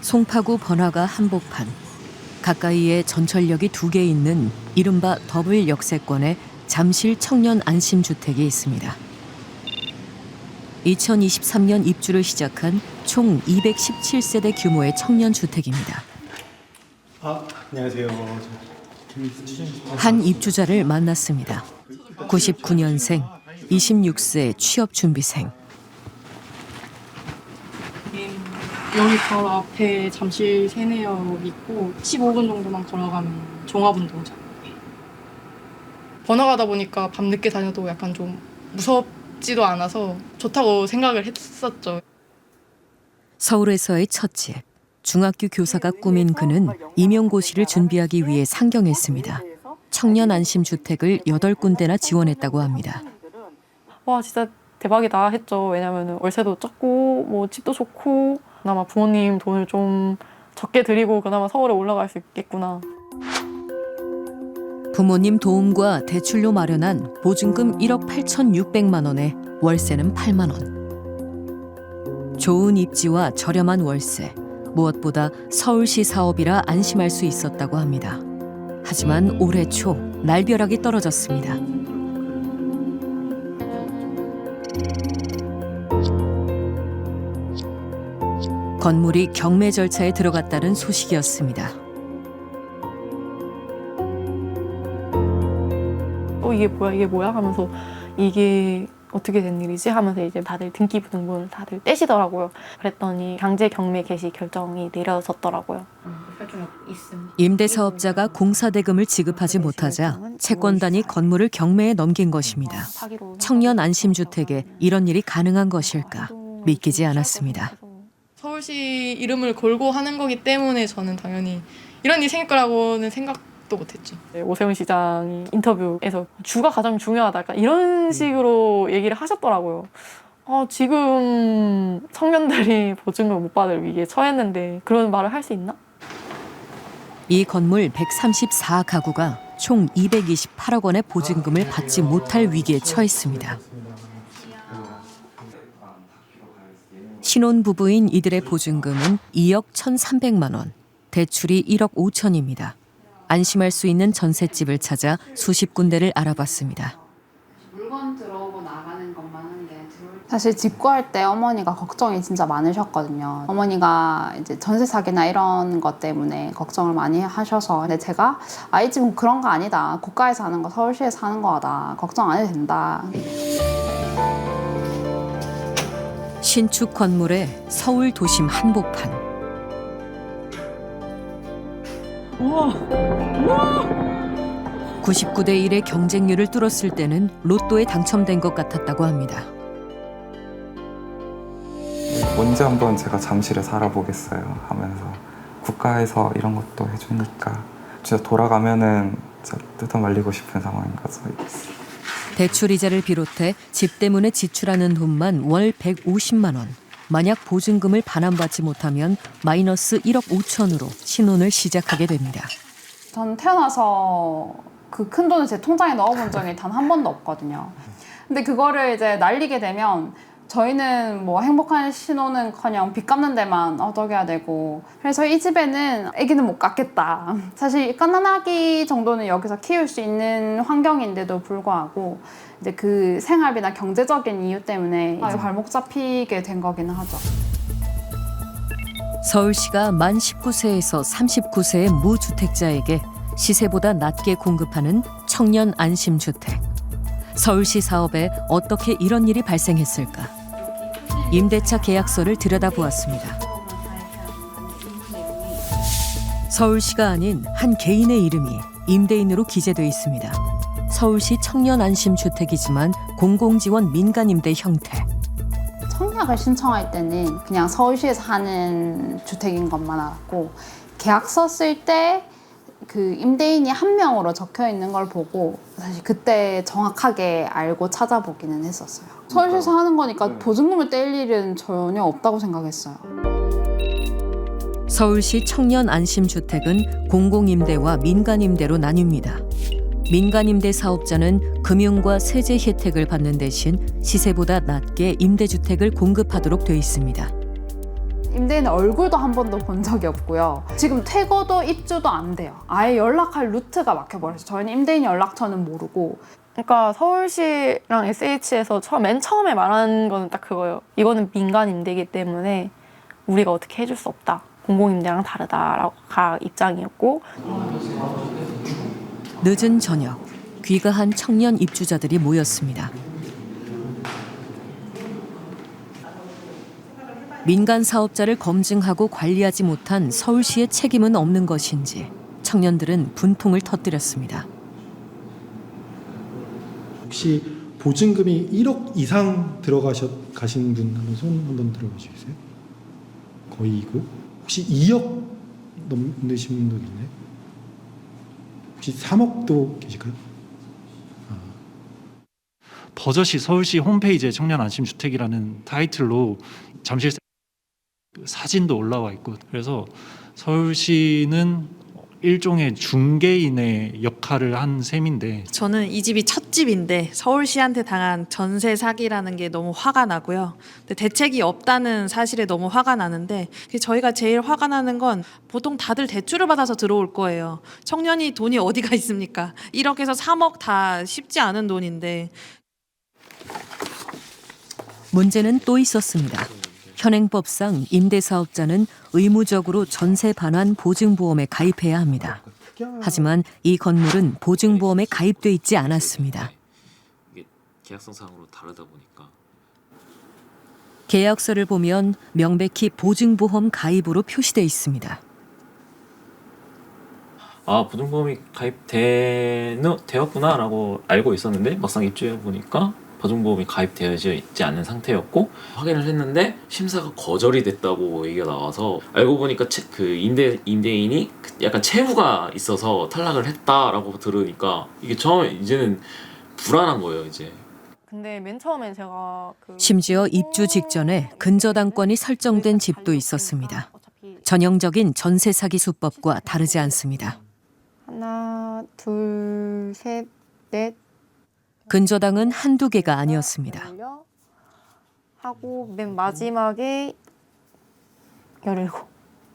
송파구 번화가 한복판 가까이에 전철역이 두 개 있는 이른바 더블 역세권의 잠실 청년 안심주택이 있습니다. 2023년 입주를 시작한 총 217세대 규모의 청년 주택입니다. 아, 안녕하세요. 한 입주자를 만났습니다. 99년생, 26세 취업 준비생. 여기 바로 앞에 잠실 세내역 있고 15분 정도만 걸어가면 종합운동장. 번화가다 보니까 밤늦게 다녀도 약간 좀 무섭지도 않아서 좋다고 생각을 했었죠. 서울에서의 첫 집. 중학교 교사가 꾸민 그는 임용고시를 준비하기 위해 상경했습니다. 청년 안심 주택을 8군데나 지원했다고 합니다. 와 진짜 대박이다 했죠. 왜냐면 월세도 적고 뭐 집도 좋고 그나마 부모님 돈을 좀 적게 드리고 그나마 서울에 올라갈 수 있겠구나. 부모님 도움과 대출로 마련한 보증금 1억 8,600만 원에 월세는 8만 원. 좋은 입지와 저렴한 월세, 무엇보다 서울시 사업이라 안심할 수 있었다고 합니다. 하지만 올해 초 날벼락이 떨어졌습니다. 건물이 경매 절차에 들어갔다는 소식이었습니다. 어 이게 뭐야 이게 뭐야 하면서 이게 어떻게 된 일이지 하면서 이제 다들 등기부 등본을 다들 떼시더라고요. 그랬더니 강제 경매 개시 결정이 내려졌더라고요. 임대 사업자가 공사 대금을 지급하지 못하자 채권단이 건물을 경매에 넘긴 것입니다. 사기로 청년 안심 주택에 이런 일이 가능한 것일까 믿기지 않았습니다. 서울시 이름을 걸고 하는 거기 때문에 저는 당연히 이런 일이 생길 거라고는 생각도 못했죠. 네, 오세훈 시장이 인터뷰에서 주가 가장 중요하다 약간 이런 식으로 얘기를 하셨더라고요. 아, 지금 청년들이 보증금 못 받을 위기에 처했는데 그런 말을 할 수 있나? 이 건물 134가구가 총 228억 원의 보증금을 받지 못할 위기에 처했습니다. 신혼 부부인 이들의 보증금은 2억 1,300만 원, 대출이 1억 5천입니다. 안심할 수 있는 전셋집을 찾아 수십 군데를 알아봤습니다. 물건 들어오고 나가는 것만 한게 들어올 사실 집 구할 때 어머니가 걱정이 진짜 많으셨거든요. 어머니가 이제 전세 사기나 이런 것 때문에 걱정을 많이 하셔서 근데 제가 아이 집은 그런 거 아니다. 고가에 사는 거 서울시에 사는 거다. 걱정 안 해도 된다. 신축 건물의 서울 도심 한복판. 우와. 99대 1의 경쟁률을 뚫었을 때는 로또에 당첨된 것 같았다고 합니다. 언제 한번 제가 잠실에 살아보겠어요 하면서 국가에서 이런 것도 해주니까 진짜 돌아가면은 진짜 뜯어 말리고 싶은 상황인 거죠. 대출 이자를 비롯해 집 때문에 지출하는 돈만 월 150만 원. 만약 보증금을 반환받지 못하면 마이너스 1억 5천으로 신혼을 시작하게 됩니다. 전 태어나서 그 큰 돈을 제 통장에 넣어본 적이 단 한 번도 없거든요. 근데 그거를 이제 날리게 되면 저희는 뭐 행복한 신혼은커녕 빚 갚는 데만 어덕여야 되고 그래서 이 집에는 아기는 못 갖겠다. 사실 갓난아기 정도는 여기서 키울 수 있는 환경인데도 불구하고 이제 그 생활비나 경제적인 이유 때문에 이제 발목 잡히게 된 거기는 하죠. 서울시가 만 19세에서 39세의 무주택자에게 시세보다 낮게 공급하는 청년 안심주택. 서울시 사업에 어떻게 이런 일이 발생했을까? 임대차 계약서를 들여다보았습니다. 서울시가 아닌 한 개인의 이름이 임대인으로 기재돼 있습니다. 서울시 청년 안심주택이지만 공공지원 민간임대 형태. 청약을 신청할 때는 그냥 서울시에 사는 주택인 것만 알았고 계약서 쓸 때 그 임대인이 한 명으로 적혀 있는 걸 보고 사실 그때 정확하게 알고 찾아보기는 했었어요. 서울시에서 하는 거니까 보증금을 뗄 일은 전혀 없다고 생각했어요. 서울시 청년 안심주택은 공공임대와 민간임대로 나뉩니다. 민간임대 사업자는 금융과 세제 혜택을 받는 대신 시세보다 낮게 임대주택을 공급하도록 돼 있습니다. 임대인 얼굴도 한 번도 본 적이 없고요. 지금 퇴거도 입주도 안 돼요. 아예 연락할 루트가 막혀버렸어요. 저희는 임대인 연락처는 모르고 그러니까 서울시랑 SH에서 처음, 맨 처음에 말한 거는 딱 그거예요. 이거는 민간 임대이기 때문에 우리가 어떻게 해줄 수 없다. 공공 임대랑 다르다라고 가 입장이었고 늦은 저녁 귀가한 청년 입주자들이 모였습니다. 민간 사업자를 검증하고 관리하지 못한 서울시의 책임은 없는 것인지 청년들은 분통을 터뜨렸습니다. 혹시 보증금이 1억 이상 들어가셨 가신 분 한번 손 한번 들어보시겠어요? 거의고 혹시 2억 넘으신 분도 있나요? 혹시 3억도 계실까요? 버젓이 서울시 홈페이지에 청년 안심 주택이라는 타이틀로 잠실 사진도 올라와 있고 그래서 서울시는 일종의 중개인의 역할을 한 셈인데 저는 이 집이 첫 집인데 서울시한테 당한 전세 사기라는 게 너무 화가 나고요. 근데 대책이 없다는 사실에 너무 화가 나는데 저희가 제일 화가 나는 건 보통 다들 대출을 받아서 들어올 거예요. 청년이 돈이 어디가 있습니까? 1억에서 3억 다 쉽지 않은 돈인데 문제는 또 있었습니다. 현행법상 임대사업자는 의무적으로 전세 반환 보증보험에 가입해야 합니다. 하지만 이 건물은 보증보험에 가입돼 있지 않았습니다. 이게 계약성상으로 다르다 보니까 계약서를 보면 명백히 보증보험 가입으로 표시돼 있습니다. 아 보증보험이 가입되었구나라고 알고 있었는데 막상 입주해 보니까 보증보험이 가입되어 있지 않은 상태였고 확인을 했는데 심사가 거절이 됐다고 얘기가 나와서 알고 보니까 채- 그 임대 임대인이 그 약간 채무가 있어서 탈락을 했다라고 들으니까 이게 처음에 이제는 불안한 거예요 이제 근데 맨 처음엔 제가 그 심지어 입주 직전에 근저당권이 설정된 집도 있었습니다. 전형적인 전세 사기 수법과 다르지 않습니다. 하나, 둘, 셋, 넷 근저당은 한두 개가 아니었습니다. 하고 맨 마지막에 17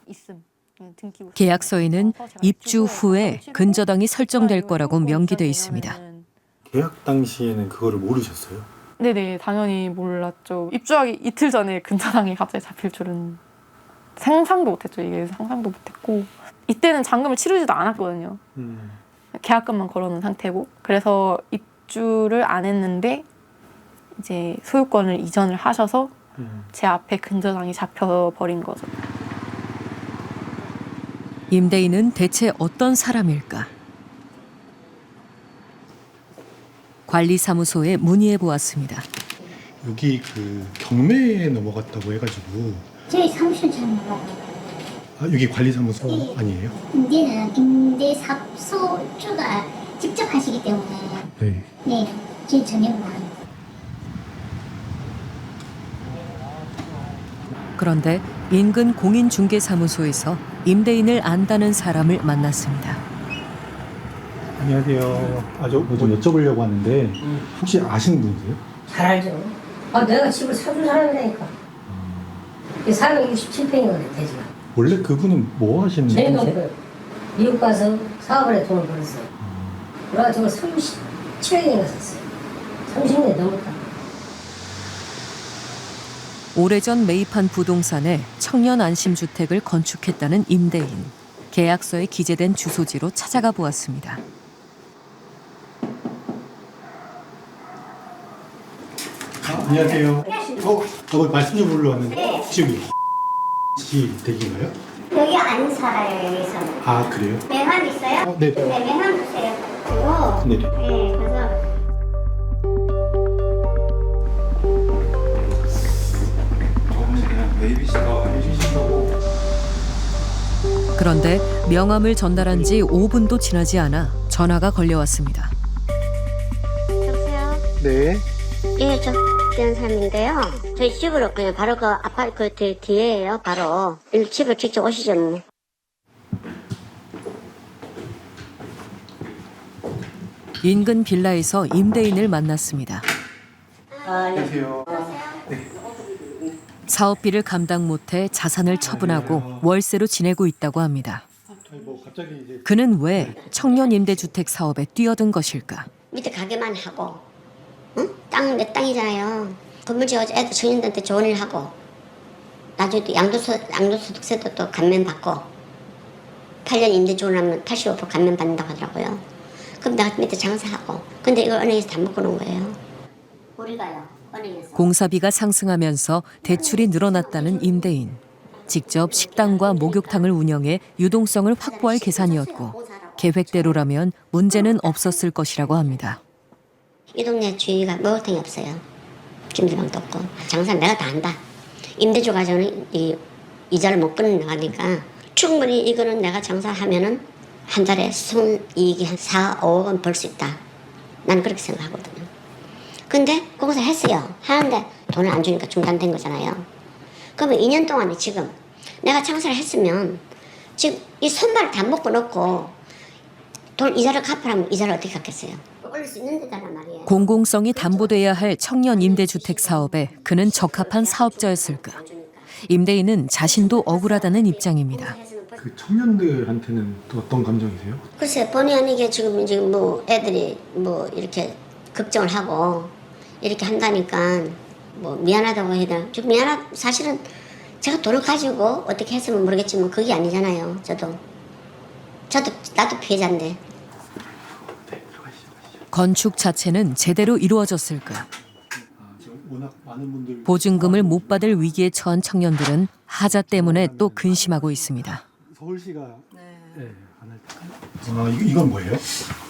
있음. 응, 등기부 계약서에는 입주 후에 근저당이 설정될 거라고 명기돼 있습니다. 계약 당시에는 그거를 모르셨어요? 네네 당연히 몰랐죠. 입주하기 이틀 전에 근저당이 갑자기 잡힐 줄은 상상도 못했죠. 이게 상상도 못했고 이때는 잔금을 치르지도 않았거든요. 음. 계약금만 걸어놓은 상태고 그래서 입주를 안 했는데 이제 소유권을 이전을 하셔서 음. 제 앞에 근저당이 잡혀버린 거죠. 임대인은 대체 어떤 사람일까? 관리사무소에 문의해 보았습니다. 여기 그 경매에 넘어갔다고 해가지고 저희 사무실 잘 몰라요. 아, 여기 관리사무소 아니에요? 임대는 임대사업소주가 직접 하시기 때문에 네. 네, 제 저녁 반. 그런데 인근 공인중개사무소에서 임대인을 안다는 사람을 만났습니다. 안녕하세요. 아저 뭐 좀 여쭤보려고 하는데 혹시 아시는 분이세요? 잘 알죠. 아, 내가 집을 사준 사람이니까. 음. 이 467평이거든, 대지가. 원래 그분은 뭐 하시는 분이세요? 그 미국 가서 사업을 해 돈을 벌었어요. 음. 내가 저거 30, 트레이닝을 했어요. 30년 넘었다. 오래전 매입한 부동산에 청년 안심주택을 건축했다는 임대인. 계약서에 기재된 주소지로 찾아가 보았습니다. 안녕하세요. 어, 어 말씀 좀 불러왔는데 지금 네. 지 댁인가요? 뭐 여기 안 살아요, 여기서. 아 그래요? 매한 있어요? 어, 네. 네, 매한 주세요. 그리고, 네. 네, 그래서 그런데 명함을 전달한 지 5분도 지나지 않아 전화가 걸려왔습니다. 여보세요? 네. 예, 저 대한 사람인데요. 저희 집으로 그냥 바로 그 아파트 그 뒤, 뒤에요, 바로. 일 집을 직접 오시죠, 뭐. 인근 빌라에서 임대인을 만났습니다. 아, 네. 안녕하세요. 사업비를 감당 못해 자산을 처분하고 월세로 지내고 있다고 합니다. 뭐 그는 왜 청년 임대주택 사업에 뛰어든 것일까? 밑에 가게만 하고, 응? 땅내 땅이잖아요. 건물 지어서 애들 청년들한테 일 하고, 나중에 또 양도소, 양도소득세도 또 감면 받고, 8년 임대 좋으면 85% 감면 받는다고 하더라고요. 그럼 내가 밑에 장사하고, 근데 이걸 은행에서 다 묶어 놓은 거예요. 우리가요, 은행에서. 공사비가 상승하면서 대출이 늘어났다는 임대인. 직접 식당과 목욕탕을 운영해 유동성을 확보할 계산이었고 계획대로라면 문제는 없었을 것이라고 합니다. 이 동네 주위가 목욕탕이 없어요. 찜질방도 없고. 장사는 내가 다 한다. 임대주 가정은 이 이자를 못 끊어나가니까 충분히 이거는 내가 장사하면은 한 달에 순이익이 한 4, 5억 원 벌 수 있다. 나는 그렇게 생각하거든요. 근데 공사 했어요. 하는데 돈을 안 주니까 중단된 거잖아요. 그러면 2년 동안에 지금 내가 장사를 했으면 지금 이 손발을 다 묶어 놓고 돈 이자를 갚으라면 이자를 어떻게 갚겠어요? 올릴 수 있는 데다란 말이에요. 공공성이 담보돼야 할 청년 임대주택 사업에 그는 적합한 사업자였을까? 임대인은 자신도 억울하다는 입장입니다. 그 청년들한테는 또 어떤 감정이세요? 글쎄 본의 아니게 지금 지금 뭐 애들이 뭐 이렇게 걱정을 하고 이렇게 한다니까 뭐 미안하다고 해야 되나 좀 미안하 사실은 제가 돈을 가지고 어떻게 했으면 모르겠지만 그게 아니잖아요 저도 저도 나도 피해자인데 건축 자체는 제대로 이루어졌을까? 아, 지금 워낙 많은 분들 보증금을 못 받을 위기에 처한 청년들은 하자 때문에 또 근심하고 있습니다. 서울시가 네. 안할 때. 아, 이거, 이건 뭐예요?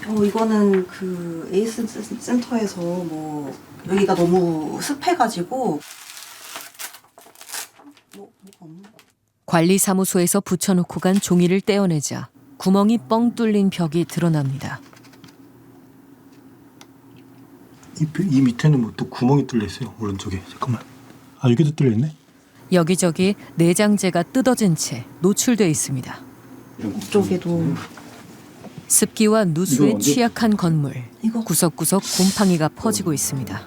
어, 이거는 그 에이스 센- 센터에서 뭐 여기가 너무 습해가지고 뭐 뭐가 없나? 관리사무소에서 붙여놓고 간 종이를 떼어내자 구멍이 뻥 뚫린 벽이 드러납니다. 이, 이 밑에는 뭐 또 구멍이 뚫려 있어요. 오른쪽에. 잠깐만. 아, 여기도 뚫려 있네. 여기저기 내장재가 뜯어진 채 노출돼 있습니다. 이쪽에도 습기와 누수에 취약한 건물. 이거 구석구석 곰팡이가 퍼지고 있습니다.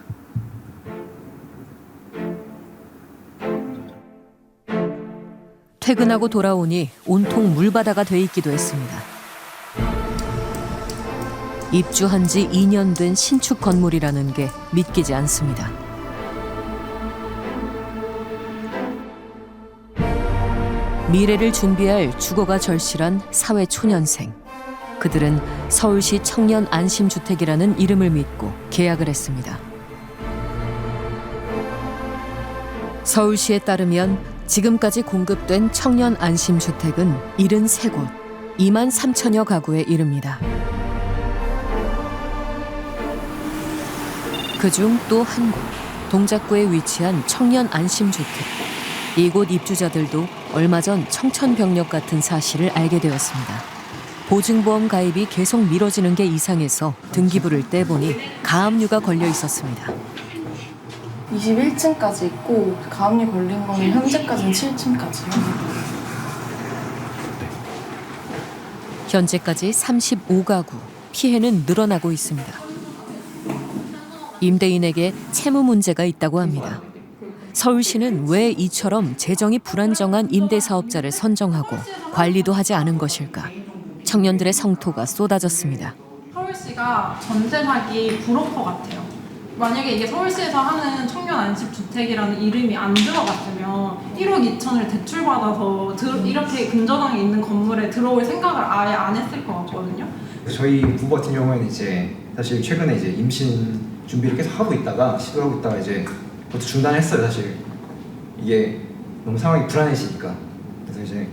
퇴근하고 돌아오니 온통 물바다가 돼 있기도 했습니다. 입주한 지 2년 된 신축 건물이라는 게 믿기지 않습니다. 미래를 준비할 주거가 절실한 사회 초년생. 그들은 서울시 청년 안심주택이라는 이름을 믿고 계약을 했습니다. 서울시에 따르면 지금까지 공급된 청년 안심주택은 73곳, 2만 3천여 가구에 이릅니다. 그중 또 한 곳, 동작구에 위치한 청년 안심주택. 이곳 입주자들도 얼마 전 청천벽력 같은 사실을 알게 되었습니다. 보증보험 가입이 계속 미뤄지는 게 이상해서 등기부를 떼보니 가압류가 걸려 있었습니다. 21층까지 있고 가압류 걸린 거는 현재까지는 7층까지요. 현재까지 35가구, 피해는 늘어나고 있습니다. 임대인에게 채무 문제가 있다고 합니다. 서울시는 왜 이처럼 재정이 불안정한 임대사업자를 선정하고 관리도 하지 않은 것일까? 청년들의 성토가 쏟아졌습니다. 서울시가 전세 사기 브로커 같아요. 만약에 이게 서울시에서 하는 청년 안심 주택이라는 이름이 안 들어갔으면 1억 2천을 대출받아서 들- 이렇게 근저당에 있는 건물에 들어올 생각을 아예 안 했을 것 같거든요. 저희 부부 같은 경우에는 이제 사실 최근에 이제 임신 준비를 계속 하고 있다가 시도를 하고 있다가 이제 그것도 중단했어요 사실 이게 너무 상황이 불안해지니까 그래서 이제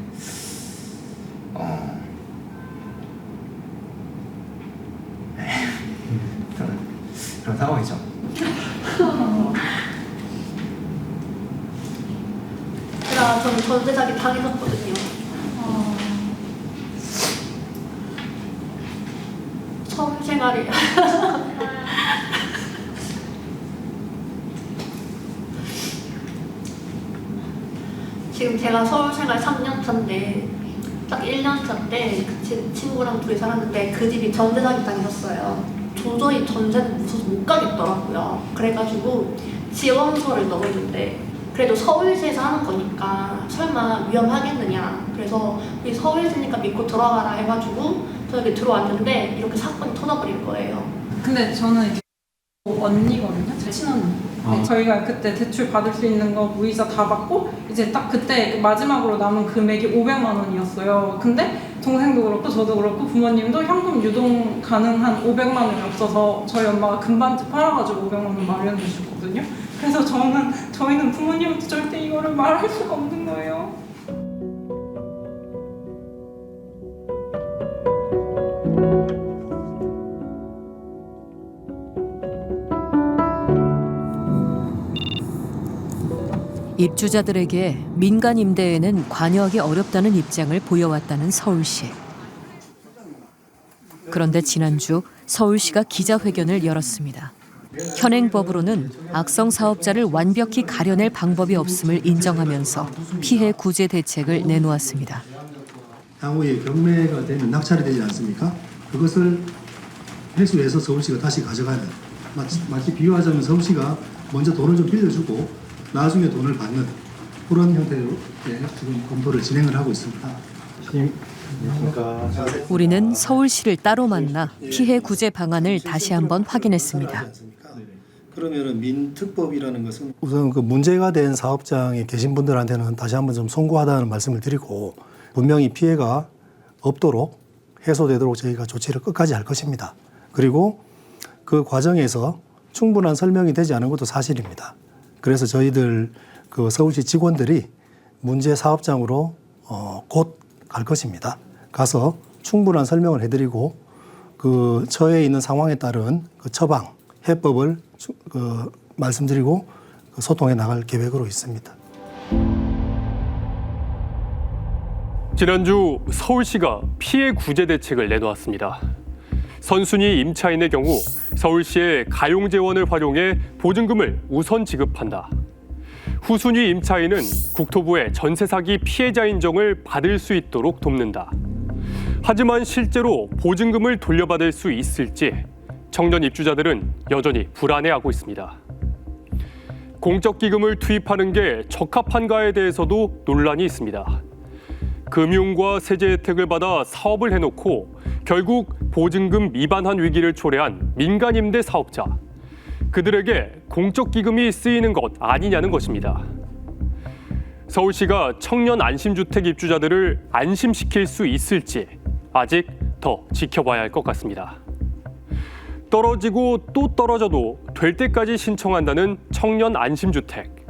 어 그런 상황이죠. 제가 저는 전세 사기 당했었거든요. 처음 생활이 지금 제가 서울 생활 3년 차인데 딱 1년 차 때 그 친- 친구랑 둘이 살았는데 그 집이 전세 사기 당했었어요. 도저히 전세는 무서워서 못 가겠더라고요. 그래가지고 지원서를 넣었는데 그래도 서울시에서 하는 거니까 설마 위험하겠느냐. 그래서 이 서울시니까 믿고 들어가라 해가지고 저기 들어왔는데 이렇게 사건이 터져버린 거예요. 근데 저는 언니거든요. 제 친언니. 네, 저희가 그때 대출 받을 수 있는 거 무이자 다 받고 이제 딱 그때 마지막으로 남은 금액이 500만 원이었어요. 근데 동생도 그렇고 저도 그렇고 부모님도 현금 유동 가능한 500만 원이 없어서 저희 엄마가 금반지 팔아가지고 500만 원 마련해 주셨거든요. 그래서 저는 저희는 부모님한테 절대 이거를 말할 수가 없는 거예요. 입주자들에게 민간 임대에는 관여하기 어렵다는 입장을 보여왔다는 서울시. 그런데 지난주 서울시가 기자회견을 열었습니다. 현행법으로는 악성 사업자를 완벽히 가려낼 방법이 없음을 인정하면서 피해 구제 대책을 내놓았습니다. 향후에 경매가 되면 낙찰이 되지 않습니까? 그것을 회수해서 서울시가 다시 가져가는 마치, 마치 비유하자면 서울시가 먼저 돈을 좀 빌려주고 나중에 돈을 받는 그런 형태로 예, 지금 검토를 진행을 하고 있습니다. 우리는 서울시를 따로 만나 피해 구제 방안을 다시 한번 확인했습니다. 그러면은 민특법이라는 것은 우선 그 문제가 된 사업장에 계신 분들한테는 다시 한번 좀 송구하다는 말씀을 드리고 분명히 피해가 없도록 해소되도록 저희가 조치를 끝까지 할 것입니다. 그리고 그 과정에서 충분한 설명이 되지 않은 것도 사실입니다. 그래서 저희들 그 서울시 직원들이 문제 사업장으로 어, 곧 갈 것입니다. 가서 충분한 설명을 해드리고 그 처해 있는 상황에 따른 그 처방 해법을 주- 그 말씀드리고 그 소통해 나갈 계획으로 있습니다. 지난주 서울시가 피해 구제 대책을 내놓았습니다. 선순위 임차인의 경우 서울시의 가용재원을 활용해 보증금을 우선 지급한다. 후순위 임차인은 국토부의 전세 사기 피해자 인정을 받을 수 있도록 돕는다. 하지만 실제로 보증금을 돌려받을 수 있을지 청년 입주자들은 여전히 불안해하고 있습니다. 공적 기금을 투입하는 게 적합한가에 대해서도 논란이 있습니다. 금융과 세제 혜택을 받아 사업을 해놓고 결국 보증금 미반환 위기를 초래한 민간 임대 사업자. 그들에게 공적 기금이 쓰이는 것 아니냐는 것입니다. 서울시가 청년 안심주택 입주자들을 안심시킬 수 있을지 아직 더 지켜봐야 할 것 같습니다. 떨어지고 또 떨어져도 될 때까지 신청한다는 청년 안심주택.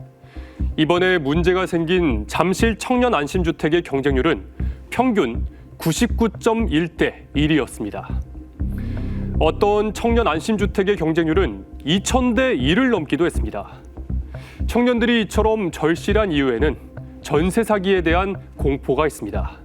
이번에 문제가 생긴 잠실 청년 안심주택의 경쟁률은 평균 99.1대 1이었습니다. 어떤 청년 안심주택의 경쟁률은 2,000대 1을 넘기도 했습니다. 청년들이 이처럼 절실한 이유에는 전세 사기에 대한 공포가 있습니다.